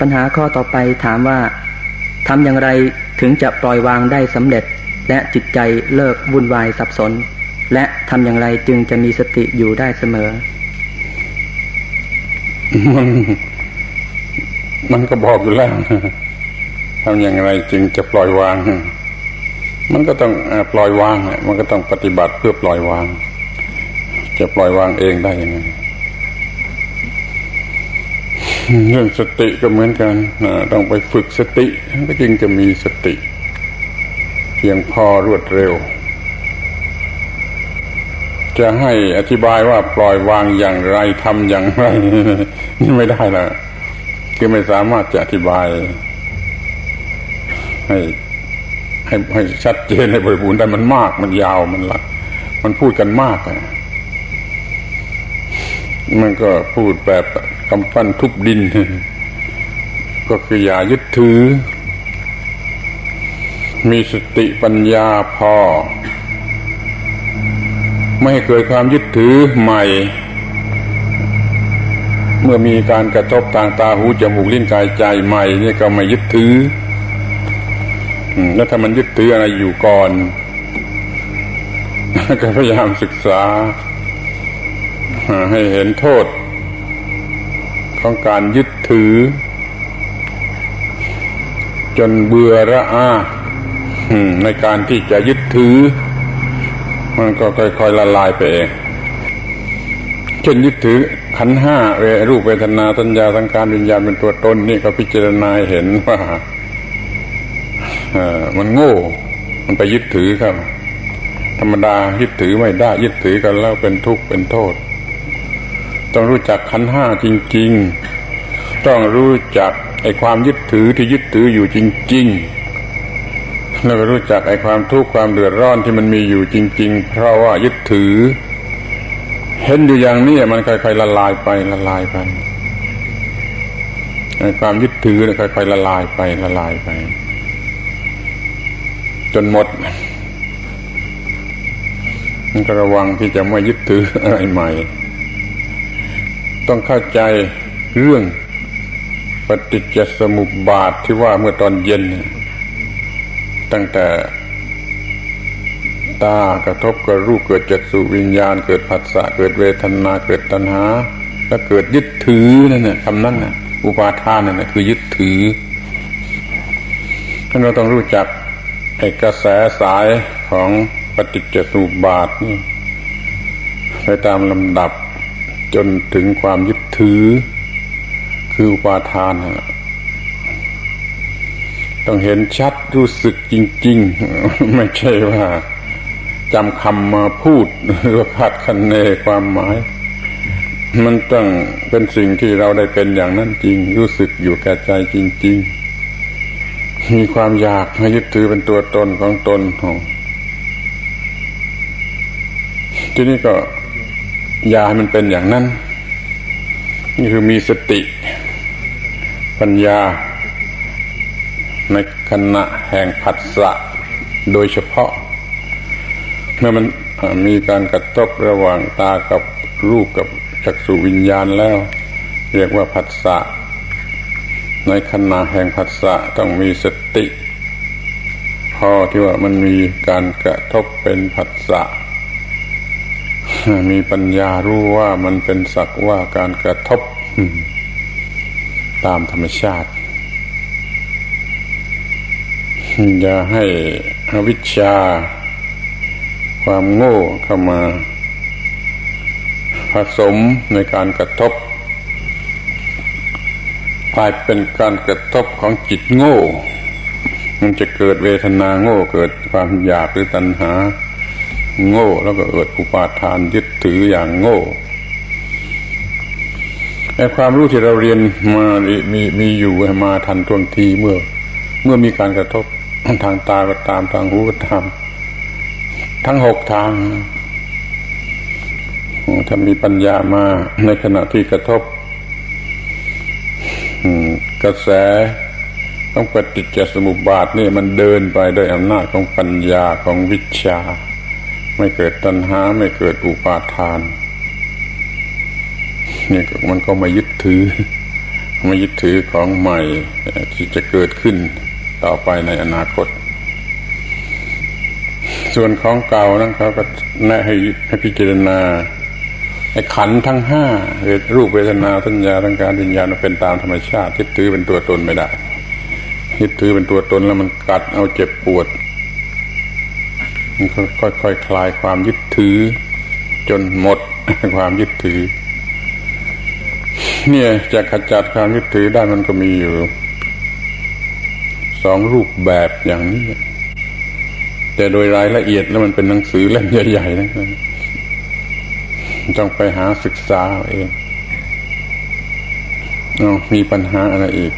ปัญหาข้อต่อไปถามว่าทำอย่างไรถึงจะปล่อยวางได้สำเร็จ และจิตใจเลิกวุ่นวายสับสน และทำอย่างไรจึงจะมีสติอยู่ได้เสมอ มันมันก็บอกอยู่แล้วทำอย่างไรจึงจะปล่อยวาง มันก็ต้องปล่อยวางมันก็ต้องปฏิบัติเพื่อปล่อยวาง จะปล่อยวางเองได้ยังไง เรื่องสติก็เหมือนกันต้องไปฝึกสติก็จึงจะมีสติ เพียงพอรวดเร็ว จะให้อธิบายว่าปล่อยวางอย่างไรทำอย่างไรนี่ไม่ได้ละคือไม่สามารถจะอธิบาย ให้ให้ให้ชัดเจนให้บริบูรณ์ได้มันมาก มันยาวมันหลักมันพูดกันมากอะมันก็พูดแบบ กำปั้นทุบดิน ก็คืออย่ายึดถือ มีสติปัญญาพอ ไม่ให้เกิดความยึดถือใหม่ เมื่อมีการกระทบทางตาหูจมูกลิ้นกายใจใหม่นี่ก็ไม่ยึดถือแล้วถ้ามันยึดถืออะไรอยู่ก่อน ก็พยายามศึกษาให้เห็นโทษ ของการยึดถือ จนเบื่อระอาในการที่จะยึดถือ มันก็ค่อยๆละลายไปเองเช่นยึดถือขันห้าเวรูปเวทนาสัญญาสังขารวิญญาณเป็นตัวตนนี่ก็พิจารณาเห็นว่ามันโง่ มันไปยึดถือครับ ธรรมดายึดถือไม่ได้ยึดถือกันแล้วเป็นทุกข์เป็นโทษ ต้องรู้จักขันห้าจริง ๆ ต้องรู้จักไอ้ความยึดถือที่ยึดถืออยู่จริง ๆ แล้วก็รู้จักไอ้ความทุกข์ความเดือดร้อนที่มันมีอยู่จริง ๆ เพราะว่ายึดถือ เห็นอยู่อย่างนี้มันค่อยๆละลายไปละลายไปไอ้ความยึดถือเนี่ยค่อยๆละลายไปละลายไป จนหมดมันก็ระวังที่จะไม่ยึดถืออะไรใหม่ ต้องเข้าใจเรื่องปฏิจจสมุปบาทที่ว่าเมื่อตอนเย็น ตั้งแต่ตากระทบกับรูปเกิดจักษุวิญญาณ เกิดผัสสะเกิดเวทนาเกิดตัณหา แล้วเกิดยึดถือนั่นน่ะคำนั้นน่ะ อุปาทานนั่นน่ะคือยึดถือท่านเราต้องรู้จักไอ้กระแสสายของปฏิจจสมุปบาทนี่ไปตามลำดับ จนถึงความยึดถือ คืออุปาทานนั่นน่ะต้องเห็นชัดรู้สึกจริง ๆ ไม่ใช่ว่าจำคำมาพูดหรือว่าคาดคะเนความหมาย มันต้องเป็นสิ่งที่เราได้เป็นอย่างนั้นจริง รู้สึกอยู่แก่ใจจริง ๆ มีความอยากให้ยึดถือเป็นตัวตนของตนของที่นี่ก็ อยาให้มันเป็นอย่างนั้น นี่คือมีสติ ปัญญา ในขณะแห่งผัสสะโดยเฉพาะ เมื่อมันมีการกระทบระหว่างตากับรูปกับจักษุวิญญาณแล้ว เรียกว่าผัสสะในขณะแห่งผัสสะต้องมีสติ พอที่ว่ามันมีการกระทบเป็นผัสสะ มีปัญญารู้ว่ามันเป็นสักว่าการกระทบตามธรรมชาติ อย่าให้อวิชชา ความโง่เข้ามาผสมในการกระทบกลายเป็นการกระทบของจิตโง่ มันจะเกิดเวทนาโง่เกิดความอยากหรือตัณหา โง่ แล้วก็เกิดอุปาทานยึดถืออย่างโง่ไอ้ความรู้ที่เราเรียนมามีมีอยู่มาทันท่วงทีเมื่อ เมื่อมีการกระทบทางตาก็ตามทางหูก็ตาม ทั้งหกทางถ้ามีปัญญามาในขณะที่กระทบกระแสของปฏิจจสมุปบาทนี่มันเดินไปด้วยอำนาจของปัญญาของวิชา ไม่เกิดตัณหาไม่เกิดอุปาทานนี่มันก็ไม่ยึดถือไม่ยึดถือของใหม่ที่จะเกิดขึ้นต่อไปในอนาคต ส่วนของเก่านั้นเขาก็แนะให้ให้พิจารณาไอ้ขันทั้งห้ารูปเวทนาสัญญาทั้งการวิญญาณมันเป็นตามธรรมชาติยึดถือเป็นตัวตนไม่ได้ยึดถือเป็นตัวตนแล้วมันกัดเอาเจ็บปวด ค่อยๆคคลายความยึดถือ จนหมดความยึดถือ เนี่ยจะขจัดความยึดถือได้มันก็มีอยู่สองรูปแบบอย่างนี้ แต่โดยรายละเอียดแล้วมันเป็นหนังสือเล่มใหญ่ๆนะครับต้องไปหาศึกษาเองอมีปัญหาอะไรอีก